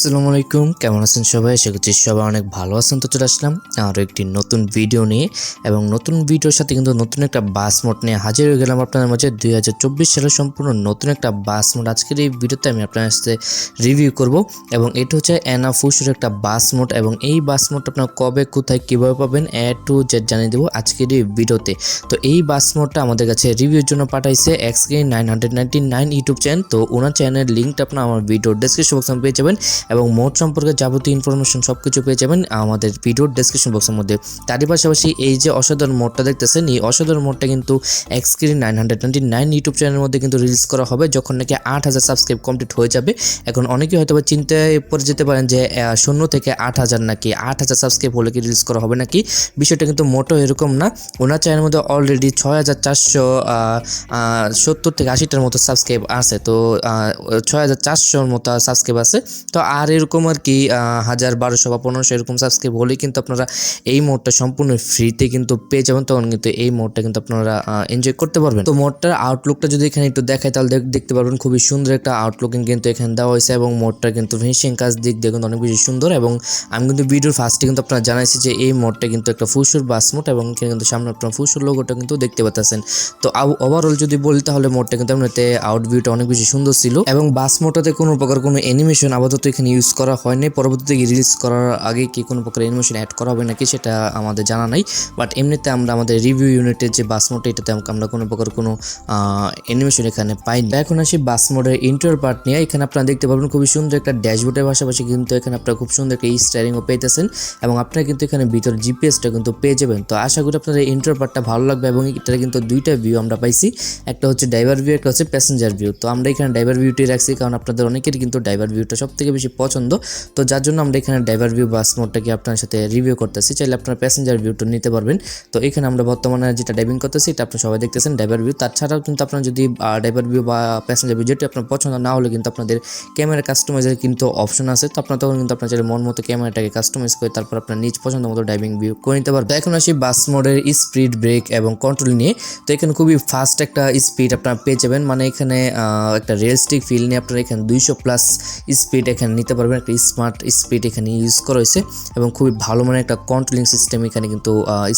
আসসালামু আলাইকুম। কেমন আছেন সবাই? আশা করছি সবাই অনেক ভালো আছেন। তো চলে আসলাম আরও একটি নতুন ভিডিও নিয়ে এবং নতুন ভিডিওর সাথে কিন্তু নতুন একটা বাস মোট নিয়ে হাজির হয়ে গেলাম আপনাদের মাঝে। দুই হাজার চব্বিশ সালের সম্পূর্ণ নতুন একটা বাস মোড। আজকের এই ভিডিওতে আমি আপনার সাথে রিভিউ করব এবং এটা হচ্ছে অ্যানা ফুসুর একটা বাস মোট এবং এই বাস মোট আপনার কবে, কোথায়, কীভাবে পাবেন এ টু জেড জানিয়ে দেবো আজকের এই ভিডিওতে। তো এই বাস মোডটা আমাদের কাছে রিভিউর জন্য পাঠাইছে এক্সকে nine hundred ninety nine YouTube channel তো ওনার চ্যানেলের লিঙ্কটা আপনার আমার ভিডিওর ডেসক্রিপশন বক্সে পেয়ে যাবেন এবং মোড সম্পর্কে যাবতীয় ইনফরমেশন সব কিছু পেয়ে যাবেন আমাদের ভিডিওর ডেসক্রিপশন বক্সের মধ্যে। তারই পাশাপাশি এই যে অসাধারণ মোডটা দেখতেছেন, এই অসাধারণ মোডটা কিন্তু এক্সক্রিন nine hundred twenty nine YouTube চ্যানেলের মধ্যে কিন্তু রিলিজ করা হবে, যখন নাকি আট হাজার সাবস্ক্রাইব কমপ্লিট হয়ে যাবে। এখন অনেকেই হয়তো বা চিন্তায় পড়ে যেতে পারেন যে শূন্য থেকে আট হাজার নাকি আট হাজার সাবস্ক্রাইব হলে কি রিলিজ করা হবে নাকি? বিষয়টা কিন্তু মোটো এরকম না। ওনার চ্যানেলের মধ্যে অলরেডি ছয় হাজার চারশো সত্তর থেকে আশিটার মতো সাবস্ক্রাইব আছে। তো ছয় হাজার চারশোর মতো সাবস্ক্রাইব আছে। তো আর এরকম আর কি হাজার বারোশো বা পনেরোশো এরকম সাবস্ক্রাইব হলেই কিন্তু আপনারা এই মোডটা সম্পূর্ণ ফ্রিতে কিন্তু পেয়ে যাবেন, তখন কিন্তু এই মোডটা কিন্তু আপনারা এনজয় করতে পারবেন। তো মোডটার আউটলুকটা যদি এখানে একটু দেখাই, তাহলে দেখ- দেখতে পারবেন খুবই সুন্দর একটা আউটলুকিং কিন্তু এখানে দেওয়া হয়েছে এবং মোডটা কিন্তু ফিনিশিং কাজ দিক দিয়ে কিন্তু অনেক বেশি সুন্দর এবং আমি কিন্তু ভিডিওর ফার্স্টে কিন্তু আপনারা জানাইছি যে এই মোডটা কিন্তু একটা ফুসুর বাস মোড এবং এখানে কিন্তু সামনে আপনার ফুসুর লোগোটা কিন্তু দেখতে পাচ্ছেন তো ওভারঅল যদি বলি, তাহলে মোডটা কিন্তু এমনিতে আউট ভিউটা অনেক বেশি সুন্দর ছিল এবং বাস মোডটাতে কোনো প্রকার কোনো অ্যানিমেশন আপাতত এখানে ইউজ করা হয়নি। পরবর্তীতে রিলিজ করার আগে কি কোনো প্রকার অ্যানিমেশন অ্যাড করা হবে নাকি সেটা আমাদের জানা নাই। বাট এমনিতে আমরা আমাদের রিভিউ ইউনিটের যে বাস মোডটা এটাতে আমরা কোনো প্রকার কোনো অ্যানিমেশন এখানে পাইনি। এখন আসি বাস মোডের ইন্টার পার্ট নিয়ে। এখানে আপনারা দেখতে পাবেন খুবই সুন্দর একটা ড্যাশবোর্ডের পাশাপাশি কিন্তু এখানে আপনারা খুব সুন্দর একটা স্টারিংও পেতেছেন এবং আপনারা কিন্তু এখানে ভিতর জিপিএসটা কিন্তু পেয়ে যাবেন। তো আশা করি আপনাদের ইন্টার পার্টটা ভালো লাগবে এবং এটা কিন্তু দুইটা ভিউ আমরা পাইছি। একটা হচ্ছে ড্রাইভার ভিউ একটা হচ্ছে প্যাসেঞ্জার ভিউ তো আমরা এখানে ড্রাইভার ভিউটি রাখছি কারণ আপনাদের অনেকেরই কিন্তু ড্রাইভার ভিউটা সব থেকে বেশি পছন্দ। তো যার জন্য আমরা এখানে ড্রাইভার ভিউ বাস মোডটাকে আপনার সাথে রিভিউ করতেছি। চাইলে আপনারা প্যাসেঞ্জার ভিউটা নিতে পারবেন। তো এখানে আমরা বর্তমানে যেটা ড্রাইভিং করতেছি, এটা আপনারা সবাই দেখতেছেন ড্রাইভার ভিউ তাছাড়াও কিন্তু আপনার যদি ড্রাইভার ভিউ বা প্যাসেঞ্জার ভিউ যেটা আপনার পছন্দ না হলে কিন্তু আপনাদের ক্যামেরা কাস্টমাইজের কিন্তু অপশন আছে। তো আপনার তখন কিন্তু আপনার চাইলে মন মতো ক্যামেরাটাকে কাস্টমাইজ করে তারপর আপনার নিজ পছন্দ মতো ড্রাইভিং ভিউ করে নিতে পারবেন। এখন আসি বাস মোডের স্পিড ব্রেক এবং কন্ট্রোল নিয়ে। তো এখানে খুবই ফাস্ট একটা স্পিড আপনারা পেয়ে যাবেন। মানে এখানে একটা রিয়েলিস্টিক ফিল নিয়ে আপনারা এখানে দুইশো প্লাস স্পিড এখানে নিতে পারবেন একটা স্মার্ট স্পিড এখানে ইউজ করা হয়েছে এবং খুবই ভালো মানের একটা কন্ট্রোলিং সিস্টেম এখানে কিন্তু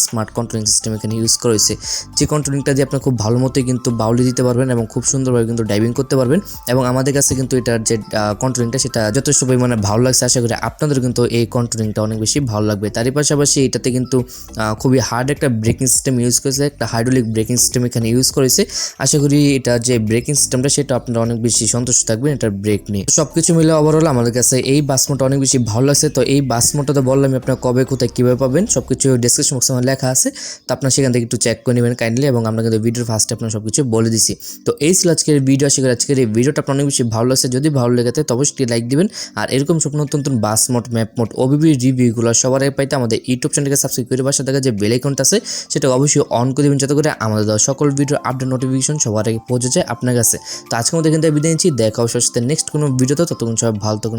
স্মার্ট কন্ট্রোলিং সিস্টেম এখানে ইউজ করা হয়েছে। যে কন্ট্রোলিংটা দিয়ে আপনার খুব ভালো মতোই কিন্তু বাউলি দিতে পারবেন এবং খুব সুন্দরভাবে কিন্তু ড্রাইভিং করতে পারবেন এবং আমাদের কাছে কিন্তু এটার যে কন্ট্রোলিংটা সেটা যথেষ্ট পরিমাণে ভালো লাগছে। আশা করি আপনাদের কিন্তু এই কন্ট্রোলিংটা অনেক বেশি ভালো লাগবে। তারই পাশাপাশি এটাতে কিন্তু খুবই হার্ড একটা ব্রেকিং সিস্টেম ইউজ করেছে, একটা হাইড্রোলিক ব্রেকিং সিস্টেম এখানে ইউজ করেছে আশা করি এটা যে ব্রেকিং সিস্টেমটা সেটা আপনারা অনেক বেশি সন্তুষ্ট থাকবেন, এটার ব্রেক নিয়ে। সব কিছু মিলে ওভারঅল আমাদের কাছে এই বাস মোডটা অনেক বেশি ভালো লাগছে। তো এই বাস মোডটা তো বললাম আপনার কবে, কোথায়, কীভাবে পাবেন সব কিছু ডিসক্রিপশন বক্সে আমার লেখা আছে। তো আপনার সেখান থেকে একটু চেক করে নেবেন কাইন্ডলি এবং আমরা কিন্তু ভিডিওর ফার্স্টে আপনার সব কিছু বলে দিছি। তো এই ছিল আজকের ভিডিও আশা করি আজকের এই ভিডিওটা আপনার অনেক বেশি ভালো লাগছে। যদি ভালো লেগে থাকে তো অবশ্যই লাইক দিবেন। আর এরকম সব নতুন নতুন bus mod map mod OBB রিভিউগুলো সবার আগে পাইতে আমাদের ইউটিউব চ্যানেলকে সাবস্ক্রাইব করে পাশে থাকা যে বেল আইকনটা আছে, সেটা অবশ্যই অন করে দেবেন। যাতে করে আমাদের সকল ভিডিও আপডেট নোটিফিকেশন সবার আগে পৌঁছে যায় আপনার কাছে। তো আজকের মধ্যে এখান থেকে বিদায় নিচ্ছি। দেখা অবশ্যই নেক্সট কোনো ভিডিওতে ততক্ষণ সবাই ভালো থাকুন